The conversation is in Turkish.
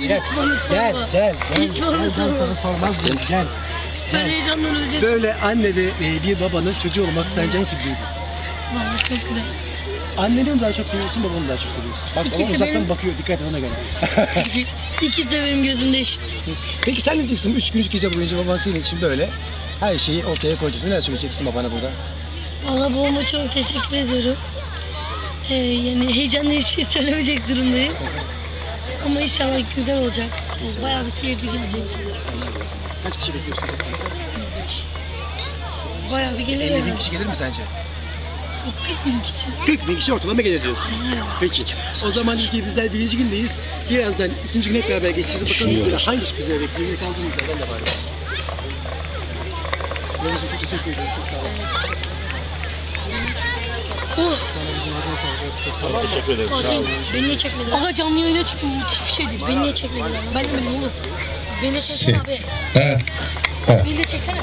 Gel. Hiç bana sorma. Gel, gel, gel. Hiç bana Gel, ben sorma. sana sormaz mıyım? Gel. Ben Gel. heyecandan öleceğim. Böyle anne ve e, bir babanın çocuğu olmak sence nasıl bir duygu? Vallahi çok güzel. Anneni mi daha çok seviyorsun, babanı mı daha çok seviyorsun? Bak İkisi babam uzaktan benim- bakıyor, dikkat et ona göre. İkisi de benim gözümde eşit. Peki sen ne diyeceksin? Üç gün üç gece boyunca baban senin için böyle her şeyi ortaya koydu. Neler söyleyeceksin babana burada? Vallahi babama çok teşekkür ediyorum. Ee, yani heyecanla hiçbir şey söylemeyecek durumdayım. Ama inşallah güzel olacak. Bayağı bir seyirci gelecek. Kaç kişi bekliyorsun? Bayağı bir gelir 50 bin kişi gelir mi sence? 40 bin kişi. 40 bin kişi ortalama gelir diyorsun. Peki. O zaman ilk bizler birinci gündeyiz. Birazdan ikinci gün hep beraber geçeceğiz. Bakalım bizleri hangi sürprizler bekliyor? Yine kaldığımız yerden devam edelim. Babacığım çok teşekkür ederim. Çok sağ olasın. Oh, Babacığım ağzına sağlık. Çok sağ olasın. Teşekkür ederim. Fatih, beni niye çekmediler? Aga canlı yayına çıktım, müthiş bir şeydi. Beni niye çekmediler? Ben de benim oğlum. Beni de çeksene abi. Beni de çeksene.